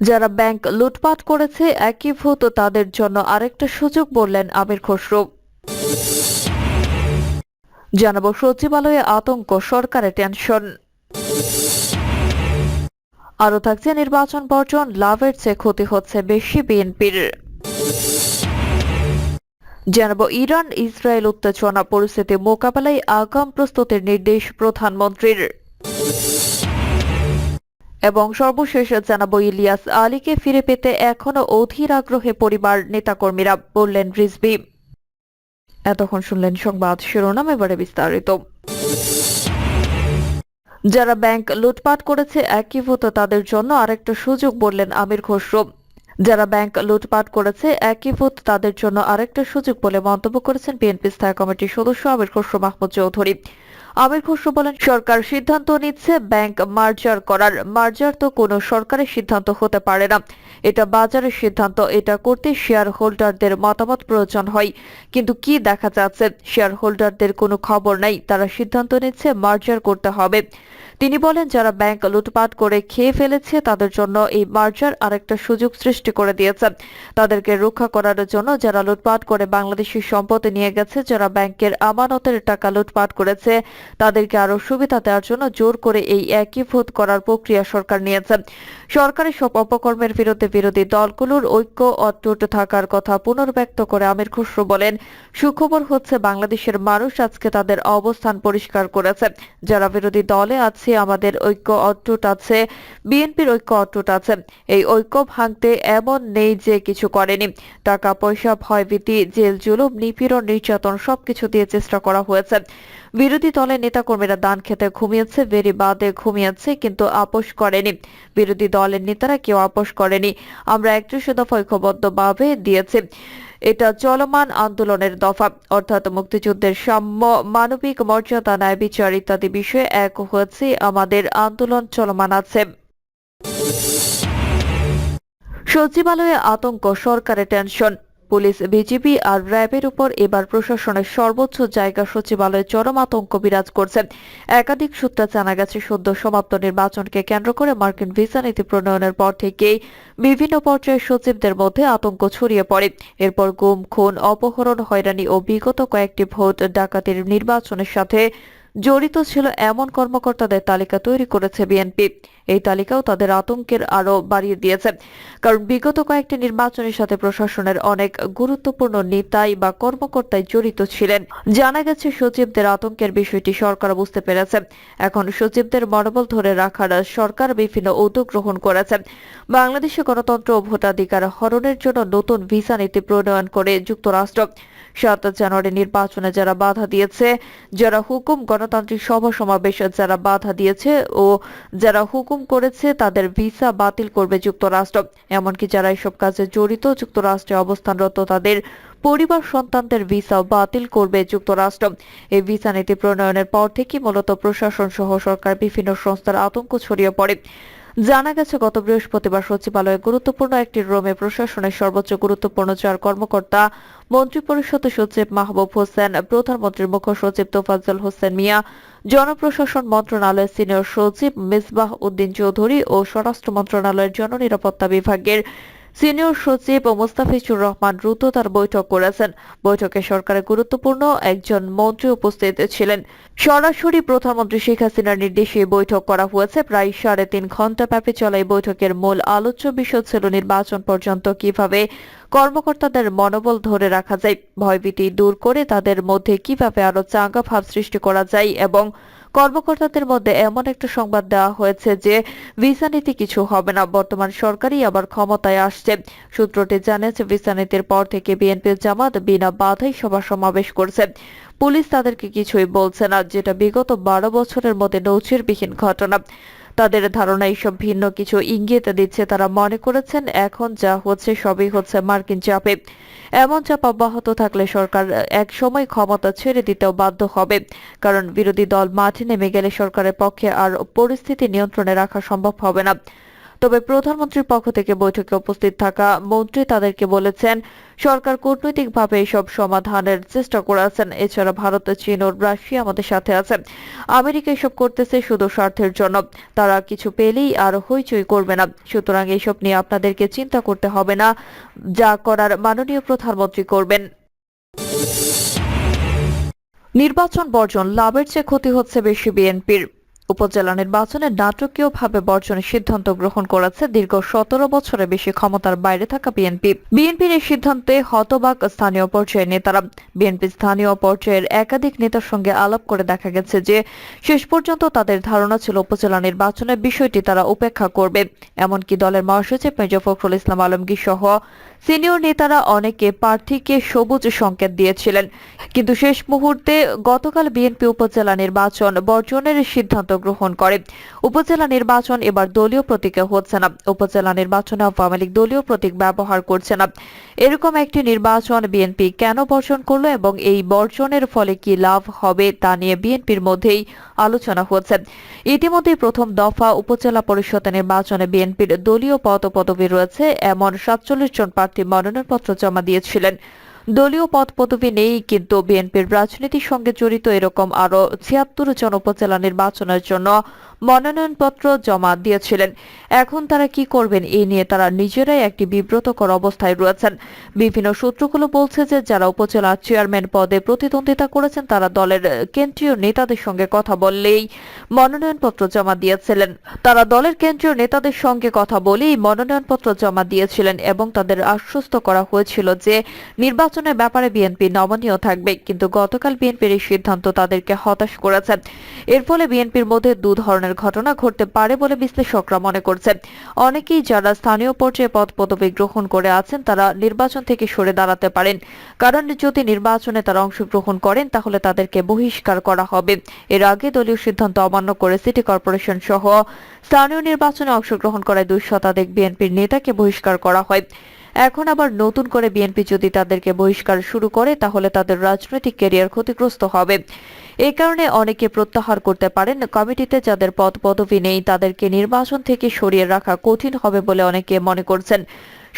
যারা ব্যাংক লুটপাট করেছে, একই ভূত তাদের জন্য আরেকটা সুযোগ বললেন আমির খসরু। জানাব, সচিবালয়ে আতঙ্ক, সরকারের টেনশন। আরও থাকছে নির্বাচন বর্জন, লাভের চেয়ে ক্ষতি হচ্ছে বেশি বিএনপির। জানাব ইরান ইসরায়েল উত্তেজনা, পরিস্থিতি মোকাবেলায় আগাম প্রস্তুতির নির্দেশ প্রধানমন্ত্রীর। এবং সর্বশেষ জানাব, ইলিয়াস আলীকে ফিরে পেতে এখনও অধীর আগ্রহে পরিবার নেতাকর্মীরা বললেন রিজভি। এতক্ষণ শুনলেন সংবাদ শিরোনাম, এবারে বিস্তারিত। যারা ব্যাংক লুটপাট করেছে একীভূত তাদের জন্য আরেকটা সুযোগ বললেন আমির খসরু। যারা ব্যাংক লুটপাট করেছে একীভূত তাদের জন্য আরেকটা সুযোগ বলে মন্তব্য করেছেন বিএনপি স্থায়ী কমিটির সদস্য আমির খসরু মাহমুদ চৌধুরী। আমির খসরু বলেন, সরকার সিদ্ধান্ত নিচ্ছে, ব্যাংক মার্জার করার। মার্জার তো কোনো সরকারের সিদ্ধান্ত হতে পারে না। এটা বাজারের সিদ্ধান্ত। এটা করতে শেয়ার হোল্ডারদের মতামত প্রয়োজন হয়। কিন্তু কি দেখা যাচ্ছে? শেয়ার হোল্ডারদের কোনো খবর নাই। তারা সিদ্ধান্ত নিচ্ছে, মার্জার করতে হবে। তিনি বলেন, যারা ব্যাংক লুটপাট করে খেয়ে ফেলেছে, তাদের জন্য এই মার্জার আরেকটা সুযোগ সৃষ্টি করে দিয়েছে। তাদেরকে রক্ষা করার জন্য যারা লুটপাট করে বাংলাদেশের সম্পত্তি নিয়ে গেছে, যারা ব্যাংকের আমানতের টাকা লুটপাট করেছে তাদেরকে আরও সুবিধা দেওয়ার জন্য জোর করে এই একীভূত করার প্রক্রিয়া সরকার নিয়েছে। সরকারের সব অপকর্মের বিরুদ্ধে বিরোধী দলগুলোর ঐক্য অটুট থাকার কথা পুনর্ব্যক্ত করে আমির খসরু বলেন, সুখবর হচ্ছে বাংলাদেশের মানুষ আজকে তাদের অবস্থান পরিষ্কার করেছে। যারা বিরোধী দলে আছে, আমাদের ঐক্য অটুট আছে, বিএনপির ঐক্য অটুট আছে। এই ঐক্য ভাঙতে এমন নেই যে কিছু করেনি। টাকা, পয়সা, ভয়ভীতি, জেল, জুলুম, নিপীড়ন, নির্যাতন সবকিছু দিয়ে চেষ্টা করা হয়েছে। বিরোধী দলের নেতাকর্মীরা দান খেতে ঘুমিয়েছে, বেরি বাদে ঘুমিয়েছে, কিন্তু আপোষ করেনি। বিরোধী দলের নেতারা কেউ আপোষ করেনি। আমরা একত্রিশ দফা ঐক্যবদ্ধভাবে দিয়েছি। এটা চলমান আন্দোলনের দফা। অর্থাৎ মুক্তিযুদ্ধের সাম্য, মানবিক মর্যাদা, ন্যায় বিচার ইত্যাদি বিষয়ে এক হয়েছে আমাদের আন্দোলন চলমান আছে। সচিবালয়ে আতঙ্ক, সরকারের টেনশন। পুলিশ, বিজিবি আর র্যাবের উপর এবার প্রশাসনের সর্বোচ্চ জায়গা সচিবালয়ে চরম আতঙ্ক বিরাজ করছে। একাধিক সূত্রে জানা গেছে, সদ্য সমাপ্ত নির্বাচনকে কেন্দ্র করে মার্কিন ভিসা নীতি প্রণয়নের পর থেকেই বিভিন্ন পর্যায়ের সচিবদের মধ্যে আতঙ্ক ছড়িয়ে পড়ে। এরপর গুম, খুন, অপহরণ, হয়রানি ও বিগত কয়েকটি ভোট ডাকাতির নির্বাচনের সাথে জড়িত ছিল এমন কর্মকর্তাদের তালিকা তৈরি করেছে বিএনপি। এই তালিকাও তাদের আতঙ্কের আরও বাড়িয়ে দিয়েছে। কারণ বিগত কয়েকটি নির্বাচনের সাথে প্রশাসনের অনেক গুরুত্বপূর্ণ নেতাই বা কর্মকর্তাই জড়িত ছিলেন। জানা গেছে, সচিবদের আতঙ্কের বিষয়টি সরকার বুঝতে পেরেছে। এখন সচিবদের মনোবল ধরে রাখার সরকার বিভিন্ন উদ্যোগ গ্রহণ করেছে। বাংলাদেশে গণতন্ত্র ও ভোটাধিকার হরণের জন্য নতুন ভিসা নীতি প্রণয়ন করে যুক্তরাষ্ট্র। সাত জানুয়ারি নির্বাচনে যারা বাধা দিয়েছে, যারা হুকুম গণতান্ত্রিক সভা সমাবেশ যারা বাধা দিয়েছে ও যারা হুকুম করেছে, তাদের ভিসা বাতিল করবে যুক্তরাষ্ট্র। এমনকি যারা এসব কাজে জড়িত, যুক্তরাষ্ট্রে অবস্থানরত, তাদের পরিবার সন্তানদের ভিসা বাতিল করবে যুক্তরাষ্ট্র। এই ভিসা নীতি প্রণয়নের পর থেকে মূলত প্রশাসন সহ সরকার বিভিন্ন সংস্থার আতঙ্ক ছড়িয়ে পড়ে। জানা গেছে, গত বৃহস্পতিবার সচিবালয়ে গুরুত্বপূর্ণ একটি রোমে প্রশাসনের সর্বোচ্চ গুরুত্বপূর্ণ চার কর্মকর্তা, মন্ত্রিপরিষদ সচিব মাহবুব হোসেন, প্রধানমন্ত্রীর মুখ্য সচিব তোফাজ্জল হোসেন মিয়া, জনপ্রশাসন মন্ত্রণালয়ের সিনিয়র সচিব মিসবাহ উদ্দিন চৌধুরী ও স্বরাষ্ট্র মন্ত্রণালয়ের জননিরাপত্তা বিভাগের সিনিয়র সচিব ও মুস্তাফিজুর রহমান দ্রুত তার বৈঠক করেছেন। বৈঠকে সরকারের গুরুত্বপূর্ণ একজন মন্ত্রী উপস্থিত ছিলেন। সরাসরি প্রধানমন্ত্রী শেখ হাসিনার নির্দেশে বৈঠক করা হয়েছে। প্রায় সাড়ে তিন ঘণ্টা ব্যাপী চলা এই বৈঠকের মূল আলোচ্য বিষয় ছিল নির্বাচন পর্যন্ত কীভাবে কর্মকর্তাদের মনোবল ধরে রাখা যায়। ভয়ভীতি দূর করে তাদের মধ্যে কীভাবে আরও চাঙ্গা ভাব সৃষ্টি করা যায় এবং কর্মকর্তাদের মধ্যে এমন একটা সংবাদ দেওয়া হয়েছে যে ভিসা নীতি কিছু হবে না। বর্তমান সরকারই আবার ক্ষমতায় আসছে। সূত্রটি জানিয়েছে, ভিসা নীতির পর থেকে বিএনপির জামাত বিনা বাধাই সভা সমাবেশ করছে। পুলিশ তাদেরকে কিছুই বলছে না, যেটা বিগত বারো বছরের মধ্যে নৌচিরবিহীন ঘটনা। তাদের ধারণা, এইসব ভিন্ন কিছু ইঙ্গিত দিচ্ছে তারা মনে করেছেন, এখন যা হচ্ছে সবই হচ্ছে মার্কিন চাপে। এমন চাপ অব্যাহত থাকলে সরকার এক সময় ক্ষমতা ছেড়ে দিতেও বাধ্য হবে, কারণ বিরোধী দল মাঠে নেমে গেলে সরকারের পক্ষে আর পরিস্থিতি নিয়ন্ত্রণে রাখা সম্ভব হবে না। তবে প্রধানমন্ত্রীর পক্ষ থেকে বৈঠকে উপস্থিত থাকা মন্ত্রী তাদেরকে বলেছেন, সরকার কূটনৈতিকভাবে এসব সমাধানের চেষ্টা করেছেন এছাড়া ভারত, চীন ও রাশিয়া আমাদের সাথে আছে আমেরিকা এসব করতেছে শুধু স্বার্থের জন্য। তারা কিছু পেলেই আর হইচই করবে না। সুতরাং এসব নিয়ে আপনাদেরকে চিন্তা করতে হবে না। যা করার মাননীয় প্রধানমন্ত্রী করবেন। নির্বাচন বর্জন, লাভের চেয়ে ক্ষতি হচ্ছে বেশি বিএনপির। উপজেলা নির্বাচনে নাটকীয়ভাবে বর্জনের সিদ্ধান্ত গ্রহণ করেছে দীর্ঘ সতেরো বছরের বেশি ক্ষমতার বাইরে থাকা বিএনপি। বিএনপির এই সিদ্ধান্তে হতবাক স্থানীয় পর্যায়ের নেতারা। বিএনপি স্থানীয় পর্যায়ের একাধিক নেতার সঙ্গে আলাপ করে দেখা গেছে যে, শেষ পর্যন্ত তাদের ধারণা ছিল উপজেলা নির্বাচনের বিষয়টি তারা উপেক্ষা করবে। এমনকি দলের মহাসচিব মেজর ফখরুল ইসলাম আলমগীর সহ সিনিয়র নেতারা অনেকে প্রার্থীকে সবুজ সংকেত দিয়েছিলেন। কিন্তু শেষ মুহূর্তে গতকাল বিএনপি উপজেলা নির্বাচন বর্জনের সিদ্ধান্ত গ্রহণ করে। উপজেলা নির্বাচন এবার দলীয় প্রতীকে হচ্ছে না। উপজেলা নির্বাচনে আওয়ামী লীগ দলীয় প্রতীক ব্যবহার করছে না। এরকম একটি নির্বাচন বিএনপি কেন বর্জন করল এবং এই বর্জনের ফলে কি লাভ হবে তা নিয়ে বিএনপির মধ্যেই আলোচনা হচ্ছে। ইতিমধ্যে প্রথম দফা উপজেলা পরিষদ নির্বাচনে বিএনপির দলীয় পদ পদবি রয়েছে। এমন সাতচল্লিশ জন প্রার্থী মনোনয়নপত্র জমা দিয়েছিলেন। দলীয় পদ পদবি নেই, কিন্তু বিএনপির রাজনীতির সঙ্গে জড়িত এরকম আরও ছিয়াত্তর জন উপজেলা নির্বাচনের জন্য মনোনয়নপত্র জমা দিয়েছিলেন। এখন তারা কি করবেন এই নিয়ে তারা নিজেরাই একটি বিব্রতকর অবস্থায় রয়েছেন। বিভিন্ন সূত্রগুলো বলছে যে যারা উপজেলা চেয়ারম্যান পদে প্রতিদ্বন্দ্বিতা করেছেন, তারা দলের কেন্দ্রীয় নেতাদের সঙ্গে কথা বললেই মনোনয়নপত্র জমা দিয়েছিলেন। তারা দলের কেন্দ্রীয় নেতাদের সঙ্গে কথা বলেই মনোনয়নপত্র জমা দিয়েছিলেন এবং তাদের আশ্বস্ত করা হয়েছিল যে নির্বাচনের ব্যাপারে বিএনপি নমনীয় থাকবে, কিন্তু গতকাল বিএনপির এই সিদ্ধান্ত তাদেরকে হতাশ করেছে। এর ফলে বিএনপির মধ্যে দু ধরনের ঘটনা ঘটতে পারে বলে বিশ্লেষকরা মনে করছেন। অনেকেই যারা স্থানীয় পর্যায়ে পদ পদবি গ্রহণ করে আছেন, তারা নির্বাচন থেকে সরে দাঁড়াতে পারেন। কারণ যদি নির্বাচনে তারা অংশগ্রহণ করেন, তাহলে তাদেরকে বহিষ্কার করা হবে। এর আগে দলীয় সিদ্ধান্ত অমান্য করে সিটি কর্পোরেশন সহ স্থানীয় নির্বাচনে অংশগ্রহণ করায় দুই শতাধিক বিএনপির নেতাকে বহিষ্কার করা হয়। এখন আবার নতুন করে বিএনপি যদি তাদেরকে বহিষ্কার শুরু করে, তাহলে তাদের রাজনৈতিক ক্যারিয়ার ক্ষতিগ্রস্ত হবে। এ কারণে অনেকে প্রত্যাহার করতে পারেন। কমিটিতে যাদের পদ পদবি নেই, তাদেরকে নির্বাচন থেকে সরিয়ে রাখা কঠিন হবে বলে অনেকে মনে করছেন।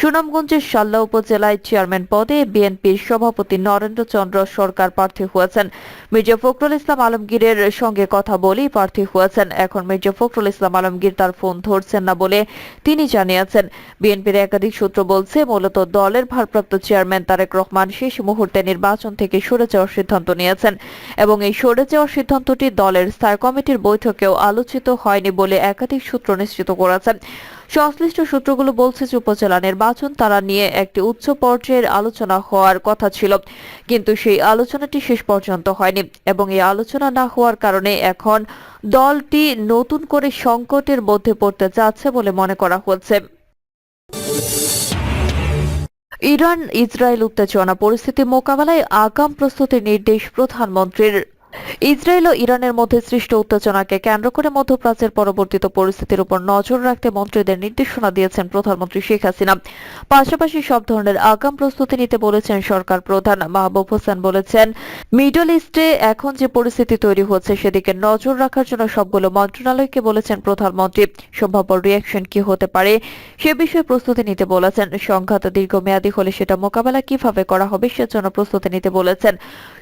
সুনামগঞ্জের সাল্লা উপজেলায় চেয়ারম্যান পদে বিএনপির সভাপতি নরেন্দ্র চন্দ্র সরকার প্রার্থী হয়েছেন। মির্জা ফখরুল ইসলাম আলমগীরের সঙ্গে কথা বলেই প্রার্থী হয়েছেন। এখন মির্জা ফখরুল ইসলাম আলমগীর তার ফোন ধরছেন না বলে তিনি জানিয়েছেন। বিএনপির একাধিক সূত্র বলছে, মূলত দলের ভারপ্রাপ্ত চেয়ারম্যান তারেক রহমান শেষ মুহূর্তে নির্বাচন থেকে সরে যাওয়ার সিদ্ধান্ত নিয়েছেন এবং এই সরে যাওয়ার সিদ্ধান্তটি দলের স্থায়ী কমিটির বৈঠকেও আলোচিত হয়নি বলে একাধিক সূত্র নিশ্চিত করেছেন। সংশ্লিষ্ট সূত্রগুলো বলছে যে উপজেলা নির্বাচন তারা নিয়ে একটি উচ্চ পর্যায়ের আলোচনা হওয়ার কথা ছিল। কিন্তু সেই আলোচনাটি শেষ পর্যন্ত হয়নি এবং এই আলোচনা না হওয়ার কারণে এখন দলটি নতুন করে সংকটের মধ্যে পড়তে যাচ্ছে বলে মনে করা হচ্ছে। ইরান ইসরায়েল উত্তেজনা, পরিস্থিতি মোকাবেলায় আগাম প্রস্তুতির নির্দেশ প্রধানমন্ত্রীর। ইসরায়েল ও ইরানের মধ্যে সৃষ্ট উত্তেজনাকে কেন্দ্র করে মধ্যপ্রাচ্যের পরবর্তীত পরিস্থিতির উপর নজর রাখতে মন্ত্রীদের নির্দেশনা দিয়েছেন প্রধানমন্ত্রী শেখ হাসিনা। পাশাপাশি সব ধরনের আগাম প্রস্তুতি নিতে বলেছেন সরকার প্রধান মাহবুব হোসেন বলেছেন, মিডল ইস্টে এখন যে পরিস্থিতি তৈরি হচ্ছে সেদিকে নজর রাখার জন্য সবগুলো মন্ত্রণালয়কে বলেছেন প্রধানমন্ত্রী। সম্ভাব্য রিয়াকশন কি হতে পারে সে বিষয়ে প্রস্তুতি নিতে বলেছেন। সংঘাত দীর্ঘমেয়াদী হলে সেটা মোকাবেলা কীভাবে করা হবে সেজন্য প্রস্তুতি নিতে বলেছেন।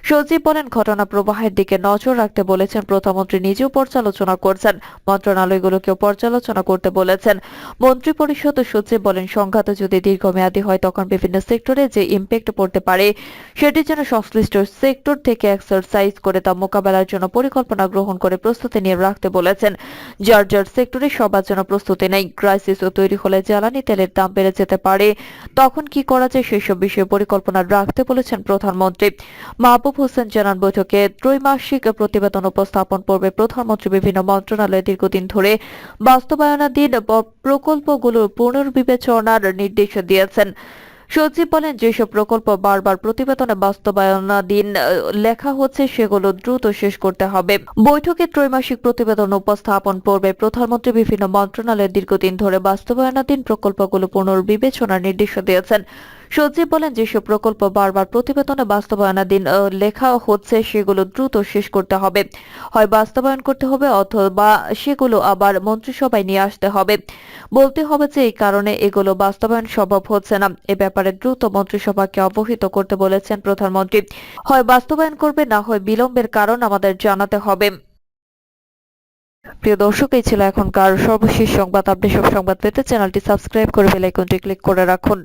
সচিব বলেন, ঘটনা প্রবাহের দিকে নজর রাখতে বলেছেন, প্রধানমন্ত্রী নিজেও পর্যালোচনা করছেন। মন্ত্রণালয়গুলোকেও পর্যালোচনা করতে বলেছেন। মন্ত্রী পরিষদ সচিব বলেন, সংঘাত যদি দীর্ঘমেয়াদী হয়, তখন বিভিন্ন সেক্টরে যে ইম্প্যাক্ট পড়তে পারে, সেটি যেন সংশ্লিষ্ট সেক্টর থেকে এক্সারসাইজ করে তা মোকাবেলার জন্য পরিকল্পনা গ্রহণ করে প্রস্তুতি নিয়ে রাখতে বলেছেন। যার যার সেক্টরে সবার জন্য প্রস্তুতি নেই ক্রাইসিসও তৈরি হলে জ্বালানি তেলের দাম বেড়ে যেতে পারে। তখন কি করা যায়, সেসব বিষয়ে পরিকল্পনা রাখতে বলেছেন প্রধানমন্ত্রী। মাহবুব হোসেন জানান, বৈঠকে ত্রৈমাসিক প্রতিবেদন উপস্থাপন পূর্বে প্রধানমন্ত্রী বিভিন্ন মন্ত্রণালয়ে দীর্ঘদিন ধরে। বাস্তবায়নাধীন প্রকল্পগুলোর পুনর্বিবেচনার নির্দেশ দিয়েছেন। সচিব বলেন, যেসব প্রকল্প বারবার প্রতিবেদনে বাস্তবায়নাধীন লেখা হচ্ছে, সেগুলো দ্রুত শেষ করতে হবে। বৈঠকে ত্রৈমাসিক প্রতিবেদন উপস্থাপন পূর্বে প্রধানমন্ত্রী বিভিন্ন মন্ত্রণালয়ে দীর্ঘদিন ধরে। বাস্তবায়নাধীন প্রকল্পগুলো পুনর্বিবেচনার নির্দেশ দিয়েছেন। সচিব বলেন, যেসব প্রকল্প বারবার প্রতিবেদনে বাস্তবায়নাধীন লেখা হচ্ছে, সেগুলো দ্রুত শেষ করতে হবে। হয় বাস্তবায়ন করতে হবে, অথবা সেগুলো আবার মন্ত্রিসভায় নিয়ে আসতে হবে। বলতে হবে যে, এই কারণে এগুলো বাস্তবায়ন সম্ভব হচ্ছে না। এ ব্যাপারে দ্রুত মন্ত্রিসভাকে অবহিত করতে বলেছেন প্রধানমন্ত্রী। হয় বাস্তবায়ন করবে, না হয় বিলম্বের কারণ আমাদের জানাতে হবে। প্রিয় দর্শক, এই ছিল এখনকার সর্বশেষ সংবাদ। আপডেট সব সংবাদ পেতে চ্যানেলটি সাবস্ক্রাইব করে বেল আইকনটি ক্লিক করে রাখুন।